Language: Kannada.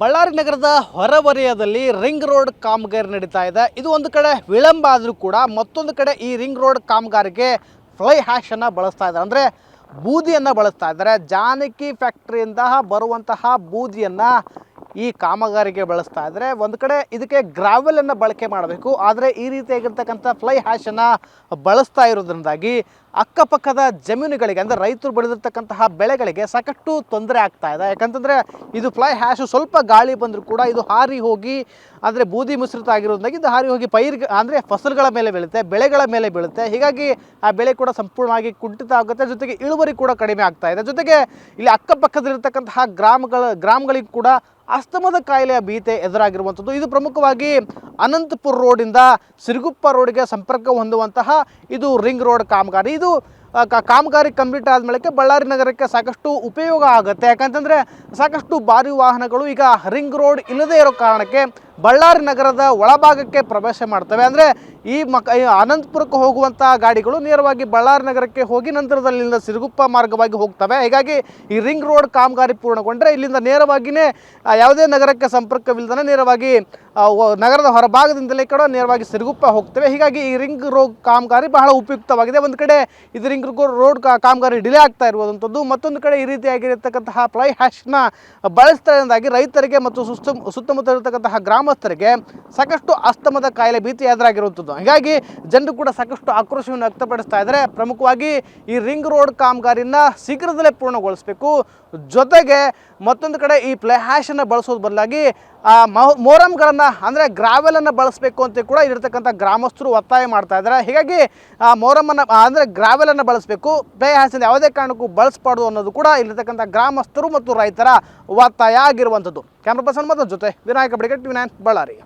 ಬಳ್ಳಾರಿ ನಗರದ ಹೊರವಲಯದಲ್ಲಿ ರಿಂಗ್ ರೋಡ್ ಕಾಮಗಾರಿ ನಡೀತಾ ಇದೆ. ಇದು ಒಂದು ಕಡೆ ವಿಳಂಬ ಆದರೂ ಕೂಡ ಮತ್ತೊಂದು ಕಡೆ ಈ ರಿಂಗ್ ರೋಡ್ ಕಾಮಗಾರಿಗೆ ಫ್ಲೈ ಹ್ಯಾಶನ್ನು ಬಳಸ್ತಾ ಇದ್ದಾರೆ. ಅಂದರೆ ಬೂದಿಯನ್ನು ಬಳಸ್ತಾ ಇದ್ದಾರೆ. ಜಾನಕಿ ಫ್ಯಾಕ್ಟ್ರಿಯಿಂದ ಬರುವಂತಹ ಬೂದಿಯನ್ನು ಈ ಕಾಮಗಾರಿಗೆ ಬಳಸ್ತಾ ಇದ್ದರೆ ಒಂದು ಕಡೆ ಇದಕ್ಕೆ ಗ್ರಾವೆಲನ್ನು ಬಳಕೆ ಮಾಡಬೇಕು. ಆದರೆ ಈ ರೀತಿಯಾಗಿರ್ತಕ್ಕಂಥ ಫ್ಲೈ ಹ್ಯಾಶನ್ನು ಬಳಸ್ತಾ ಇರೋದ್ರಿಂದಾಗಿ ಅಕ್ಕಪಕ್ಕದ ಜಮೀನುಗಳಿಗೆ ಅಂದರೆ ರೈತರು ಬೆಳೆದಿರ್ತಕ್ಕಂತಹ ಬೆಳೆಗಳಿಗೆ ಸಾಕಷ್ಟು ತೊಂದರೆ ಆಗ್ತಾ ಇದೆ. ಯಾಕಂತಂದರೆ ಇದು ಫ್ಲೈ ಹ್ಯಾಶು ಸ್ವಲ್ಪ ಗಾಳಿ ಬಂದರೂ ಕೂಡ ಇದು ಹಾರಿ ಹೋಗಿ ಅಂದರೆ ಬೂದಿ ಮಿಶ್ರಿತ ಆಗಿರೋದ್ರಿಂದಾಗಿ ಇದು ಹಾರಿ ಹೋಗಿ ಪೈರ್ ಅಂದರೆ ಫಸಲುಗಳ ಮೇಲೆ ಬೀಳುತ್ತೆ, ಬೆಳೆಗಳ ಮೇಲೆ ಬೀಳುತ್ತೆ. ಹೀಗಾಗಿ ಆ ಬೆಳೆ ಕೂಡ ಸಂಪೂರ್ಣವಾಗಿ ಕುಂಠಿತ ಆಗುತ್ತೆ. ಜೊತೆಗೆ ಇಳುವರಿ ಕೂಡ ಕಡಿಮೆ ಆಗ್ತಾ ಇದೆ. ಜೊತೆಗೆ ಇಲ್ಲಿ ಅಕ್ಕಪಕ್ಕದಲ್ಲಿರ್ತಕ್ಕಂತಹ ಗ್ರಾಮಗಳ ಗ್ರಾಮಗಳಿಗೂ ಕೂಡ ಅಸ್ತಮದ ಕಾಯಿಲೆಯ ಭೀತೆ ಎದುರಾಗಿರುವಂಥದ್ದು. ಇದು ಪ್ರಮುಖವಾಗಿ ಅನಂತಪುರ ರೋಡಿಂದ ಸಿರುಗುಪ್ಪ ರೋಡ್ಗೆ ಸಂಪರ್ಕ ಹೊಂದುವಂತಹ ಇದು ರಿಂಗ್ ರೋಡ್ ಕಾಮಗಾರಿ. ಇದು ಕಾಮಗಾರಿ ಕಂಪ್ಲೀಟ್ ಆದಮೇಲೆ ಬಳ್ಳಾರಿ ನಗರಕ್ಕೆ ಸಾಕಷ್ಟು ಉಪಯೋಗ ಆಗುತ್ತೆ. ಯಾಕಂತಂದರೆ ಸಾಕಷ್ಟು ಭಾರಿ ವಾಹನಗಳು ಈಗ ರಿಂಗ್ ರೋಡ್ ಇಲ್ಲದೇ ಇರೋ ಕಾರಣಕ್ಕೆ ಬಳ್ಳಾರಿ ನಗರದ ಒಳಭಾಗಕ್ಕೆ ಪ್ರವೇಶ ಮಾಡ್ತವೆ. ಅಂದರೆ ಈ ಮಕ ಅನಂತಪುರಕ್ಕೆ ಹೋಗುವಂಥ ಗಾಡಿಗಳು ನೇರವಾಗಿ ಬಳ್ಳಾರಿ ನಗರಕ್ಕೆ ಹೋಗಿ ನಂತರದಲ್ಲಿ ಸಿರುಗುಪ್ಪ ಮಾರ್ಗವಾಗಿ ಹೋಗ್ತವೆ. ಹೀಗಾಗಿ ಈ ರಿಂಗ್ ರೋಡ್ ಕಾಮಗಾರಿ ಪೂರ್ಣಗೊಂಡ್ರೆ ಇಲ್ಲಿಂದ ನೇರವಾಗಿಯೇ ಯಾವುದೇ ನಗರಕ್ಕೆ ಸಂಪರ್ಕವಿಲ್ಲದೇ ನೇರವಾಗಿ ನಗರದ ಹೊರಭಾಗದಿಂದಲೇ ಕೂಡ ನೇರವಾಗಿ ಸಿರುಗುಪ್ಪ ಹೋಗ್ತವೆ. ಹೀಗಾಗಿ ಈ ರಿಂಗ್ ರೋಡ್ ಕಾಮಗಾರಿ ಬಹಳ ಉಪಯುಕ್ತವಾಗಿದೆ. ಒಂದು ಕಡೆ ಇದು ರಿಂಗ್ ರೋಡ್ ಕಾಮಗಾರಿ ಡಿಲೇ ಆಗ್ತಾ ಇರುವಂಥದ್ದು ಮತ್ತೊಂದು ಕಡೆ ಈ ರೀತಿಯಾಗಿರತಕ್ಕಂತಹ ಫ್ಲೈ ಹ್ಯಾಶ್ನ ಬಳಸ್ತಾ ರೈತರಿಗೆ ಮತ್ತು ಸುತ್ತ ಸುತ್ತಮುತ್ತ ಇರತಕ್ಕಂತಹ ಗ್ರಾಮಸ್ಥರಿಗೆ ಸಾಕಷ್ಟು ಅಸ್ತಮದ ಕಾಯಿಲೆ ಭೀತಿ ಎದುರಾಗಿರುವಂಥದ್ದು. ಹೀಗಾಗಿ ಜನರು ಕೂಡ ಸಾಕಷ್ಟು ಆಕ್ರೋಶವನ್ನು ವ್ಯಕ್ತಪಡಿಸ್ತಾ ಇದ್ದಾರೆ. ಪ್ರಮುಖವಾಗಿ ಈ ರಿಂಗ್ ರೋಡ್ ಕಾಮಗಾರಿನ ಶೀಘ್ರದಲ್ಲೇ ಪೂರ್ಣಗೊಳಿಸಬೇಕು. ಜೊತೆಗೆ ಮತ್ತೊಂದು ಕಡೆ ಈ ಪ್ಲೇ ಹ್ಯಾಶನ್ನು ಬಳಸೋದು ಬದಲಾಗಿ, ಆ ಮೋರಮ್ಗಳನ್ನು ಅಂದರೆ ಗ್ರಾವೆಲನ್ನು ಬಳಸಬೇಕು ಅಂತ ಕೂಡ ಇಲ್ಲಿರ್ತಕ್ಕಂಥ ಗ್ರಾಮಸ್ಥರು ಒತ್ತಾಯ ಮಾಡ್ತಾ ಇದ್ದಾರೆ. ಹೀಗಾಗಿ, ಆ ಮೋರಮನ್ನು ಅಂದರೆ ಗ್ರಾವೆಲನ್ನು ಬಳಸಬೇಕು. ಪ್ಲೇ ಯಾವುದೇ ಕಾರಣಕ್ಕೂ ಬಳಸಬಾರ್ದು ಅನ್ನೋದು ಕೂಡ ಇಲ್ಲಿರ್ತಕ್ಕಂಥ ಗ್ರಾಮಸ್ಥರು ಮತ್ತು ರೈತರ ಒತ್ತಾಯ ಆಗಿರುವಂಥದ್ದು. कैमरा पर्सन मदद जुटे विनायक अपडेट टी नाइन बड़ा रही